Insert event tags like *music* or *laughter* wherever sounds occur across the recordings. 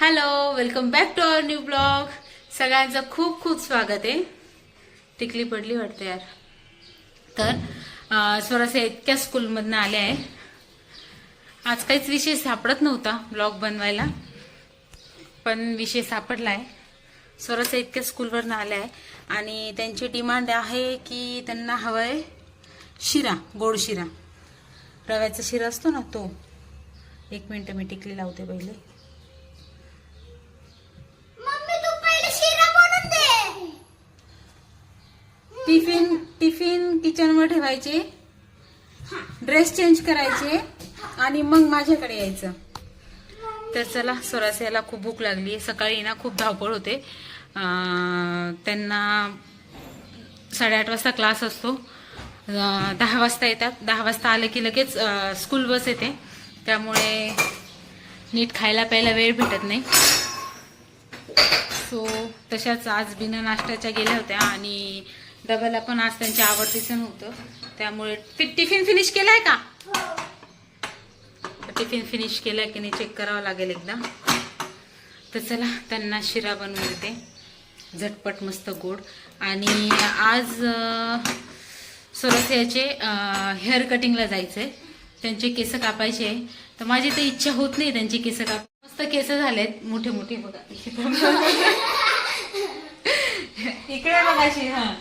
Hello welcome back to our new blog सगळ्यांचं खूप खूप स्वागत आहे. टिकली पडली वाटते यार. तर स्वरासे इतक्या स्कूलमधनं आले आहे. आज काहीच विषय सापडत नव्हता ब्लॉग बनवायला. पण विषय सापडला आहे स्वरासे इतक्या स्कूलवरनं आले आहे. आणि त्यांची डिमांड आहे की त्यांना हवं आहे शिरा गोड शिरा. रव्याचा शिरा असतो ना तो. एक मिनटं मी टिकली लावते पहिले मम्मी तू पहिले शिरा बनवून दे टिफिन टिफिन किचनवर ठेवायचे. ड्रेस चेंज करायचे आणि मग माझ्याकडे यायचं. तर चला स्वरास याला खूप भूक लागली. सकाळी ना खूप धावपळ होते. त्यांना साडेआठ वाजता क्लास असतो. दहा वाजता येतात. दहा वाजता आले की लगेच स्कूल बस येते. त्यामुळे नीट खायला प्यायला वेळ भेटत नाही. सो तशाच आज बिना नाश्त्याच्या गेल्या होत्या आणि डब्याला पण आज त्यांच्या आवडतीचं नव्हतं. त्यामुळे टिफिन फिनिश केलाय का? टिफिन फिनिश केलाय की नाही चेक करावं लागेल एकदा. तर चला त्यांना शिरा बनवून देते. झटपट मस्त गोड. आणि आज सरस्याचे हेअर कटिंगला जायचंय. त्यांचे केस कापायचे आहे. तर माझी तर इच्छा होत नाही त्यांचे केस काप मस्त केस झालेत. मोठे मोठे बघा. *laughs* इकडे बघाशी हा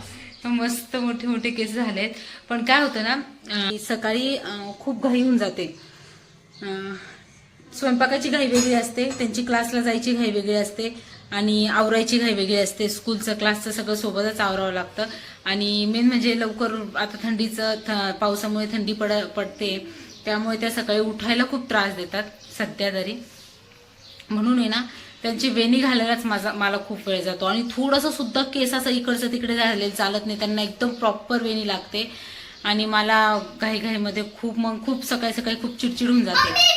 मस्त मोठे मोठे केस झालेत. पण काय होतं ना सकाळी खूप घाई होऊन जाते. स्वयंपाकाची घाई वेगळी असते त्यांची क्लासला जायची घाई वेगळी असते आणि आवरायची घाई वेगळी असते. स्कूलचं क्लासचं सगळं सोबतच आवरावं लागतं. आणि मेन म्हणजे लवकर आता थंडीचं थ पावसामुळे थंडी पड पडते. त्यामुळे त्या सकाळी उठायला खूप त्रास देतात सध्या तरी. म्हणून आहे ना त्यांची वेणी घालायलाच माझा मला खूप वेळ जातो. आणि थोडंसं सुद्धा केस असं इकडचं तिकडे झालेलं चालत नाही त्यांना एकदम प्रॉपर वेणी लागते. आणि मला घाईघाईमध्ये खूप मग खूप सकाळी सकाळी खूप चिडचिड होऊन जाते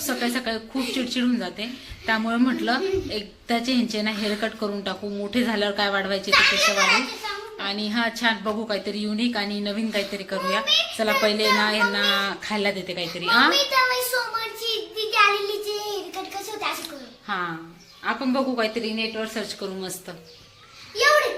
सकाळी सकाळी खूप चिडचिड होऊन जाते. त्यामुळे म्हटलं एकदाचे ह्यांचे ना हेअर कट करून टाकू. मोठे झाल्यावर काय वाढवायचे ते केस वाढू आणि हा छान बघू काहीतरी युनिक आणि नवीन काहीतरी करूया. चला पहिले ना यांना खायला देते काहीतरी हा मम्मी तेव्हा सोमवारची ती आलेलीचे हेअरकट कसे होते असं करू हा. आपण बघू काहीतरी नेटवर सर्च करू मस्त. एवढे.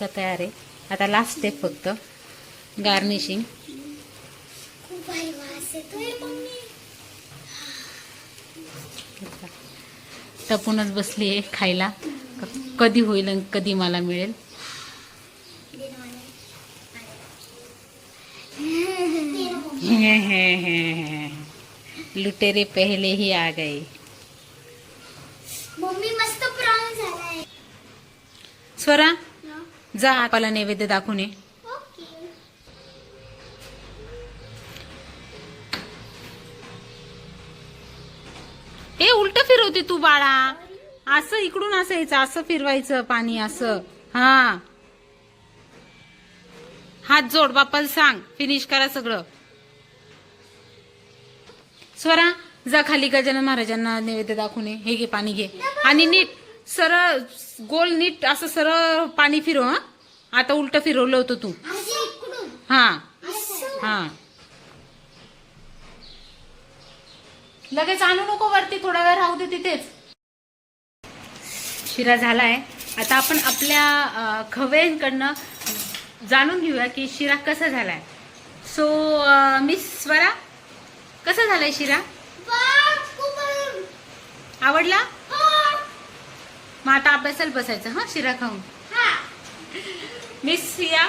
तर तयार. आहे आता लास्ट स्टेप फक्त. गार्निशिंग टपूनच बसली आहे खायला. कधी होईल आणि कधी मला मिळेल. लुटेरे पहले ही आ गए मम्मी मस्त ब्राऊन झालाय. स्वरा? जा आपला नैवेद्य दाखवून ये. ओके. हे उलट फिरवते तू बाळा. असं इकडून असं यायचं असं फिरवायचं पाणी असं. हा. हात जोड बापाला सांग. फिनिश करा सगळं. स्वरा जा खाली गजानन महाराजांना नैवेद्य दाखवून. हे घे पाणी घे. आणि नीट सरळ गोल नीट असं सरळ पाणी फिरव हा. आता उलट फिरवलं होतं तू. हा. हा. लगेच आणू नको वरती थोडा वेळ राहू दे तिथेच. शिरा झालाय. आता आपण आपल्या अं, खवय्यांकडनं जाणून घेऊया की शिरा कसा झालाय. सो मिस स्वरा कसा झालाय शिरा. आवडला. मग आता अभ्यासाला बसायचं हा? शिरा खाऊन. हा. मिस सिया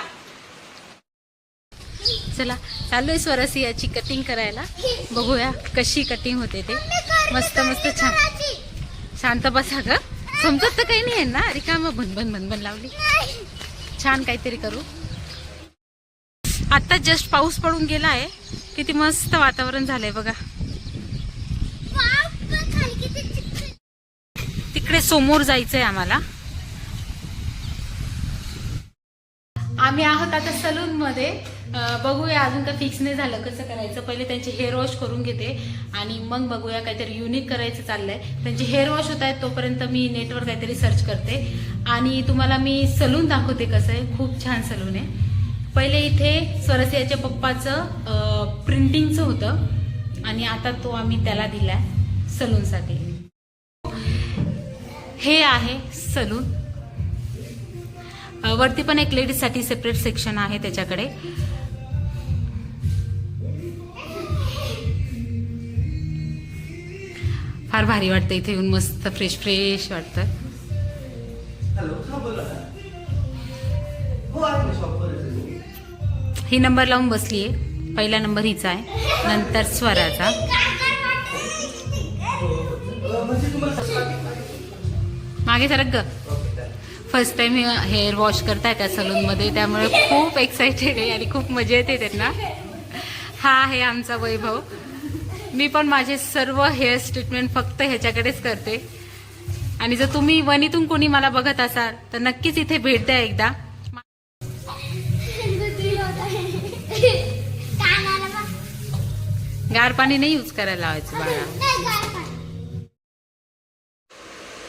चला चाललोय स्वरा सियाची कटिंग करायला. बघूया कशी कटिंग होते ते. मस्त मस्त छान. शांत बसा ग. समजत तर काही नाही आहे ना. रिकाम भनभन भनभन लावली. छान काहीतरी करू. आता जस्ट पाऊस पडून गेला आहे. किती मस्त वातावरण झालंय बघा बाप, खाली किती चिकचिक. तिकडे समोर जायचंय आम्हाला. आम्ही आहोत आता सलून मध्ये. बघूया अजून काय फिक्स नाही झालं कसं करायचं. पहिले त्यांचे हेअर वॉश करून घेते. आणि मग बघूया काहीतरी युनिक करायचं चाललंय. त्यांचे हेअर वॉश होत आहेत तोपर्यंत मी नेटवर काहीतरी सर्च करते. आणि तुम्हाला मी सलून दाखवते कसं आहे. खूप छान सलून आहे. पहिले इथे स्वरसियाच्या पप्पाचं प्रिंटिंगचं होतं. आणि आता तो आम्ही त्याला दिलाय सलूनसाठी हे आहे सलून. वरती पण एक लेडीजसाठी सेपरेट सेक्शन आहे त्याच्याकडे. फार भारी वाटतं इथे येऊन मस्त फ्रेश फ्रेश वाटतं. हा हो आहे आहे. ही नंबर लावून बसलीये. पहिला नंबर हिचा आहे. नंतर स्वराचा. अं, म्हणजे तुम्हाला मागे सरक ग. फर्स्ट टाइम हेअर वॉश करताय त्या सलून मध्ये त्यामुळे खूप एक्साइटेड आहे आणि खूप मजा येते त्यांना. हा आहे आमचा वैभव. मी पण माझे सर्व हेअर ट्रीटमेंट फक्त ह्याच्याकडेच करते. आणि जर तुम्ही वनीतून कोणी मला बघत असाल तर नक्कीच इथे भेट द्या एकदा. *laughs* गार पाणी नाही यूज करायला लावायचं बाळा.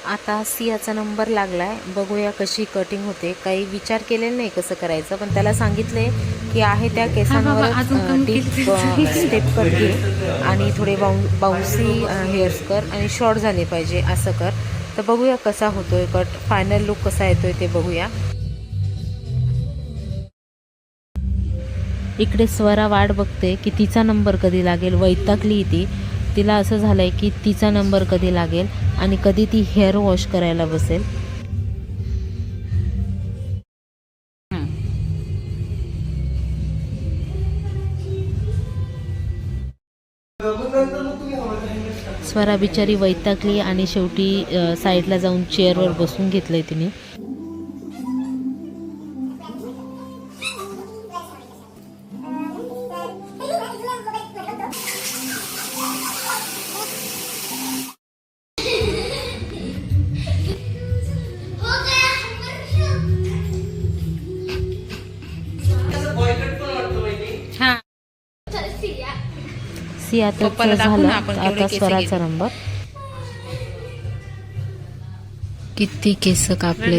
आता सियाचा नंबर लागलाय. बघूया कशी कटिंग होते. काही विचार केलेला नाही कसं करायचं पण त्याला सांगितले की आहे त्या केसांवर स्टेप कर घे आणि थोडे बाउं बाउन्सी हेअर्स कर आणि शॉर्ट झाले पाहिजे असं कर. तर बघूया कसा होतोय कट फायनल लुक कसा येतोय ते बघूया. इकडे स्वरा वाट बघते की तिचा नंबर कधी लागेल. वैतागली ती. तिला असं झालंय की तिचा नंबर कधी लागेल. आणि कधी ती हेअर वॉश करायला बसेल. स्वरा बिचारी वैतागली आणि शेवटी साईडला जाऊन चेअरवर बसून घेतलंय तिने. पप्पाला दाखवू झालं? आता केस स्वराचा. नंबर किती केस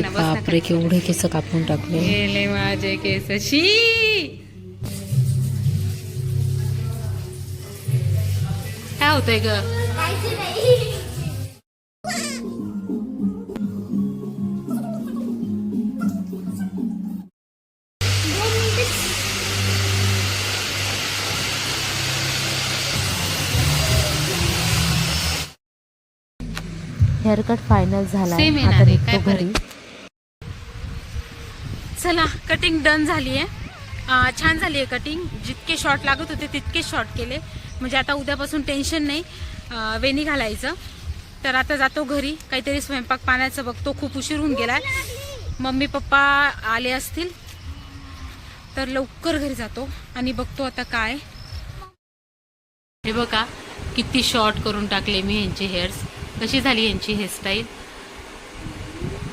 ना बापरे केवढे केस कापून टाकले. माझे केस. शी! काय होतंय ग? हेअरकट फायनल झाला Same येणार आता आहे, काय? घरी. चला कटिंग डन झाली आहे. छान झाली आहे कटिंग जितके शॉर्ट लागत होते तितके शॉर्ट केले. म्हणजे आता उद्यापासून टेन्शन नाही. वेणी घालायचं. तर आता जातो घरी. काहीतरी स्वयंपाक पाण्याचं बघतो. खूप उशीर होऊन गेलाय. मम्मी पप्पा आले असतील. तर लवकर घरी जातो आणि बघतो आता काय. हे बघा किती शॉर्ट करून टाकले मी यांचे हेअर्स कशी झाली यांची हेअरस्टाईल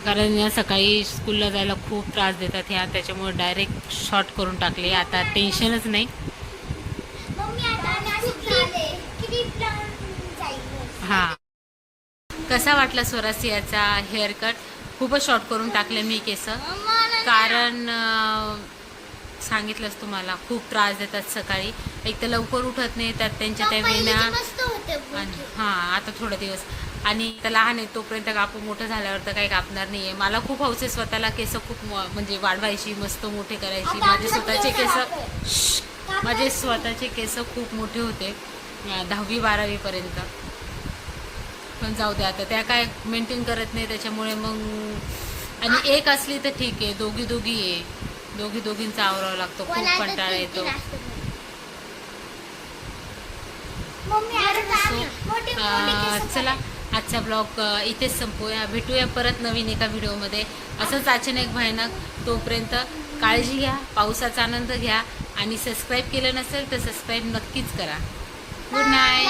कारण या सकाळी स्कूलला जायला खूप त्रास देतात ह्या त्याच्यामुळे डायरेक्ट शॉर्ट करून टाकले. आता टेन्शनच नाही? हा. कसा वाटला स्वरासियाचा हेअर कट खूपच शॉर्ट करून टाकले मी केस. कारण सांगितलंच तुम्हाला खूप त्रास देतात सकाळी. एक तर लवकर उठत नाही त्यात त्यांच्या त्या आणि हा आता थोडे दिवस. आणि तर लहान आहे तोपर्यंत कापू मोठं झाल्यावर तर काही कापणार नाहीये. मला खूप हौस आहे स्वतःला केस खूप म्हणजे वाढवायची मस्त मोठे करायची. माझे स्वतःचे केस. माझे स्वतःचे केस खूप मोठे होते. दहावी बारावी पर्यंत. पण जाऊ दे आता त्या काय मेंटेन करत नाही त्याच्यामुळे मग आणि एक असली तर ठीक आहे दोघी दोघी आहे. दोघी दोघींचा आवरावा लागतो खूप कंटाळा येतो. चला आजचा ब्लॉग इथेच संपूया. भेटूया परत नवीन एका व्हिडिओमध्ये. असंच अचानक भयानक तोपर्यंत काळजी घ्या पावसाचा आनंद घ्या आणि सबस्क्राईब केलं नसेल तर सबस्क्राईब नक्कीच करा. Good night